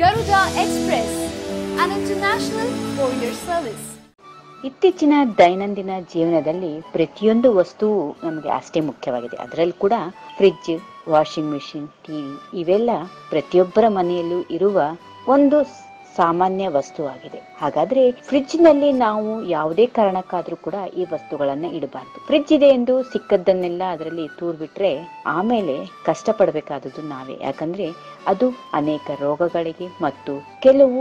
Garuda express international courier service. ಇತ್ತೀಚಿನ ದೈನಂದಿನ ಜೀವನದಲ್ಲಿ ಪ್ರತಿಯೊಂದು ವಸ್ತು ನಮಗೆ ಅಷ್ಟೇ ಮುಖ್ಯವಾಗಿದೆ ಅದರಲ್ಲಿ ಕೂಡ ಫ್ರಿಡ್ಜ್ ವಾಷಿಂಗ್ ಮಿಷಿನ್ ಟಿವಿ ಇವೆಲ್ಲ ಪ್ರತಿಯೊಬ್ಬರ ಮನೆಯಲ್ಲೂ ಇರುವ ಒಂದು ಸಾಮಾನ್ಯ ವಸ್ತುವಾಗಿದೆ. ಹಾಗಾದ್ರೆ ಫ್ರಿಡ್ಜ್ನಲ್ಲಿ ನಾವು ಯಾವುದೇ ಕಾರಣಕ್ಕಾದ್ರೂ ಕೂಡ ಈ ವಸ್ತುಗಳನ್ನ ಇಡಬಾರ್ದು. ಫ್ರಿಡ್ಜ್ ಇದೆ ಎಂದು ಸಿಕ್ಕದ್ದನ್ನೆಲ್ಲ ಅದರಲ್ಲಿ ತೂರ್ ಬಿಟ್ರೆ ಆಮೇಲೆ ಕಷ್ಟಪಡಬೇಕಾದದ್ದು ನಾವೇ. ಯಾಕಂದ್ರೆ ಅದು ಅನೇಕ ರೋಗಗಳಿಗೆ ಮತ್ತು ಕೆಲವು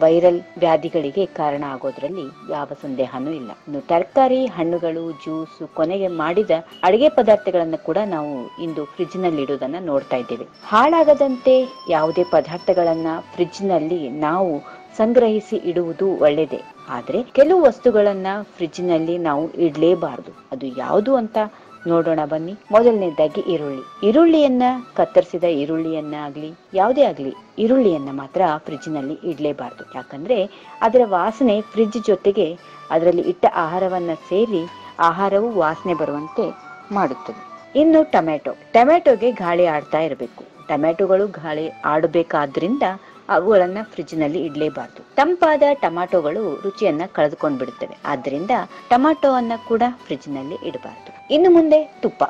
ವೈರಲ್ ವ್ಯಾಧಿಗಳಿಗೆ ಕಾರಣ ಆಗೋದ್ರಲ್ಲಿ ಯಾವ ಸಂದೇಹನೂ ಇಲ್ಲ. ಇನ್ನು ತರಕಾರಿ, ಹಣ್ಣುಗಳು, ಜ್ಯೂಸು, ಕೊನೆಗೆ ಮಾಡಿದ ಅಡಿಗೆ ಪದಾರ್ಥಗಳನ್ನು ಕೂಡ ನಾವು ಇಂದು ಫ್ರಿಜ್ನಲ್ಲಿ ಇಡುವುದನ್ನ ನೋಡ್ತಾ ಇದ್ದೇವೆ. ಹಾಳಾಗದಂತೆ ಯಾವುದೇ ಪದಾರ್ಥಗಳನ್ನ ಫ್ರಿಜ್ನಲ್ಲಿ ನಾವು ಸಂಗ್ರಹಿಸಿ ಇಡುವುದು ಒಳ್ಳೆಯದೇ. ಆದರೆ ಕೆಲವು ವಸ್ತುಗಳನ್ನ ಫ್ರಿಜ್ನಲ್ಲಿ ನಾವು ಇಡಲೇಬಾರದು. ಅದು ಯಾವುದು ಅಂತ ನೋಡೋಣ ಬನ್ನಿ. ಮೊದಲನೇದಾಗಿ ಈರುಳ್ಳಿ. ಈರುಳ್ಳಿಯನ್ನ ಕತ್ತರಿಸಿದ ಈರುಳ್ಳಿಯನ್ನ ಆಗ್ಲಿ ಯಾವುದೇ ಆಗ್ಲಿ ಈರುಳ್ಳಿಯನ್ನ ಮಾತ್ರ ಫ್ರಿಡ್ಜ್ನಲ್ಲಿ ಇಡ್ಲೇಬಾರ್ದು. ಯಾಕಂದ್ರೆ ಅದರ ವಾಸನೆ ಫ್ರಿಜ್ ಜೊತೆಗೆ ಅದರಲ್ಲಿ ಇಟ್ಟ ಆಹಾರವನ್ನ ಸೇರಿ ಆಹಾರವು ವಾಸನೆ ಬರುವಂತೆ ಮಾಡುತ್ತದೆ. ಇನ್ನು ಟೊಮೆಟೊ ಟೊಮೆಟೊಗೆ ಗಾಳಿ ಆಡ್ತಾ ಇರಬೇಕು. ಟೊಮೆಟೊಗಳು ಗಾಳಿ ಆಡಬೇಕಾದ್ರಿಂದ ಅವುಗಳನ್ನ ಫ್ರಿಡ್ಜ್ನಲ್ಲಿ ಇಡ್ಲೇಬಾರದು. ತಂಪಾದ ಟೊಮಾಟೊಗಳು ರುಚಿಯನ್ನ ಕಳೆದುಕೊಂಡು ಬಿಡುತ್ತವೆ ಆದ್ರಿಂದ ಟೊಮಾಟೊವನ್ನ ಕೂಡ ಫ್ರಿಡ್ಜ್ನಲ್ಲಿ ಇಡಬಾರ್ದು. ಇನ್ನು ಮುಂದೆ ತುಪ್ಪ.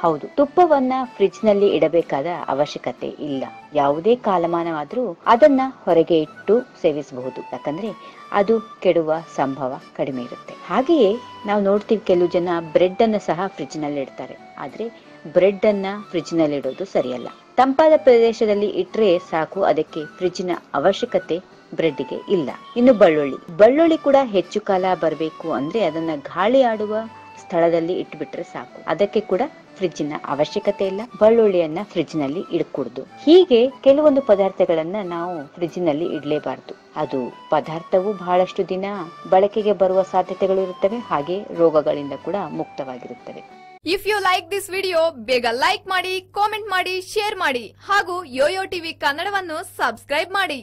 ಹೌದು, ತುಪ್ಪವನ್ನ ಫ್ರಿಡ್ಜ್ನಲ್ಲಿ ಇಡಬೇಕಾದ ಅವಶ್ಯಕತೆ ಇಲ್ಲ. ಯಾವುದೇ ಕಾಲಮಾನವಾದರೂ ಅದನ್ನ ಹೊರಗೆ ಇಟ್ಟು ಸೇವಿಸಬಹುದು. ಯಾಕಂದ್ರೆ ಅದು ಕೆಡುವ ಸಂಭವ ಕಡಿಮೆ ಇರುತ್ತೆ. ಹಾಗೆಯೇ ನಾವು ನೋಡ್ತೀವಿ ಕೆಲವು ಜನ ಬ್ರೆಡ್ ಅನ್ನ ಸಹ ಫ್ರಿಡ್ಜ್ನಲ್ಲಿ ಇಡ್ತಾರೆ. ಆದ್ರೆ ಬ್ರೆಡ್ ಅನ್ನ ಫ್ರಿಡ್ಜ್ನಲ್ಲಿ ಇಡೋದು ಸರಿಯಲ್ಲ. ತಂಪಾದ ಪ್ರದೇಶದಲ್ಲಿ ಇಟ್ರೆ ಸಾಕು, ಅದಕ್ಕೆ ಫ್ರಿಡ್ಜ್ನ ಅವಶ್ಯಕತೆ ಬ್ರೆಡ್ಗೆ ಇಲ್ಲ. ಇನ್ನು ಬೆಳ್ಳುಳ್ಳಿ. ಬೆಳ್ಳುಳ್ಳಿ ಕೂಡ ಹೆಚ್ಚು ಕಾಲ ಬರಬೇಕು ಅಂದ್ರೆ ಅದನ್ನ ಗಾಳಿ ಆಡುವ ಸ್ಥಳದಲ್ಲಿ ಇಟ್ಬಿಟ್ರೆ ಸಾಕು. ಅದಕ್ಕೆ ಕೂಡ ಫ್ರಿಜ್ನ ಅವಶ್ಯಕತೆ ಇಲ್ಲ. ಬಳ್ಳುಳ್ಳಿಯನ್ನ ಫ್ರಿಡ್ಜ್ನಲ್ಲಿ ಇಡ್ಕೂಡ್ದು. ಹೀಗೆ ಕೆಲವೊಂದು ಪದಾರ್ಥಗಳನ್ನ ನಾವು ಫ್ರಿಡ್ಜ್ನಲ್ಲಿ ಇಡ್ಲೇಬಾರ್ದು. ಅದು ಪದಾರ್ಥವು ಬಹಳಷ್ಟು ದಿನ ಬಳಕೆಗೆ ಬರುವ ಸಾಧ್ಯತೆಗಳು ಇರುತ್ತವೆ, ಹಾಗೆ ರೋಗಗಳಿಂದ ಕೂಡ ಮುಕ್ತವಾಗಿರುತ್ತವೆ. If you like this video ಬೇಗ ಲೈಕ್ ಮಾಡಿ ಕಾಮೆಂಟ್ ಮಾಡಿ ಶೇರ್ ಮಾಡಿ, ಹಾಗೂ ಯೋಯೋ ಟಿವಿ ಕನ್ನಡವನ್ನು ಸಬ್ಸ್ಕ್ರೈಬ್ ಮಾಡಿ.